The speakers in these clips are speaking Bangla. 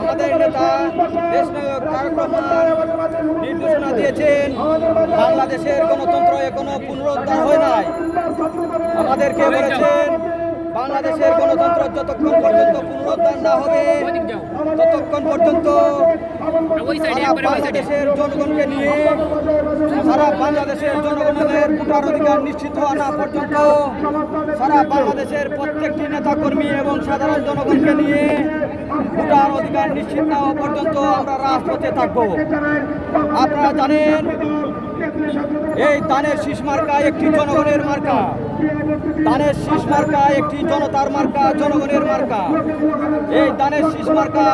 আমাদের নেতা দেশনায়ক তারেক রহমান নির্দেশনা দিয়েছেন। বাংলাদেশের গণতন্ত্র এখনও পুনরুদ্ধার হয় নাই। আমাদেরকে বলেছেন বাংলাদেশের গণতন্ত্র যতক্ষণ পর্যন্ত পুনরুদ্ধার না হবে ততক্ষণ পর্যন্ত বাংলাদেশের জনগণকে নিয়ে সারা বাংলাদেশের জনগণের ভোটার অধিকার নিশ্চিত হওয়া না পর্যন্ত সারা বাংলাদেশের প্রত্যেকটি নেতাকর্মী এবং সাধারণ জনগণকে নিয়ে ভোটার অধিকার নিশ্চিত না পর্যন্ত আমরা রাজপথে থাকব। আপনারা জানেন, এই দানের শীষ মার্কা একটি জনগণের মার্কা। দানের শীষ মার্কা একটি জনতার মার্কা, জনগণের মার্কা। এই দানের শীষ মার্কা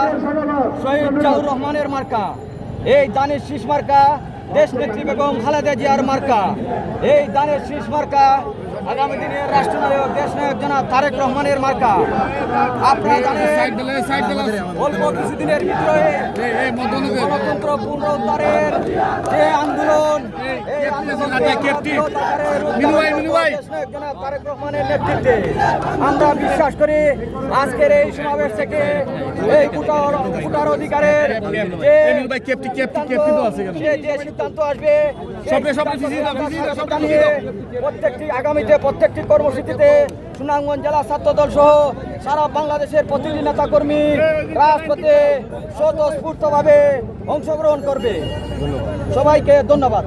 শহীদ জাউর রহমানের মার্কা। এই দানের শীষ মার্কা দেশ নেত্রী বেগম খালেদা জিয়ার মার্কা। এই দানের শীষ মার্কা আগামী দিনের রাষ্ট্রনায়ক দেশ নায়ক জনাব তারেক রহমানের মার্কা। আপনারা জানেন অল্প কিছুদিনের ভিতরে গণতন্ত্র পুনরুদ্ধারের যে আন্দোলন এই তারেক রহমানের নেতৃত্বে আমরা বিশ্বাস করি আজকের এই সমাবেশ থেকে এই ভোটার ভোটার অধিকারের যে সিদ্ধান্ত আসবে প্রত্যেকটি আগামীতে প্রত্যেকটি কর্মসূচিতে সুনামগঞ্জ জেলা ছাত্র দল সহ সারা বাংলাদেশের প্রতিটি নেতা কর্মী রাজপথে স্বতঃস্ফূর্তভাবে অংশগ্রহণ করবে। সবাইকে ধন্যবাদ।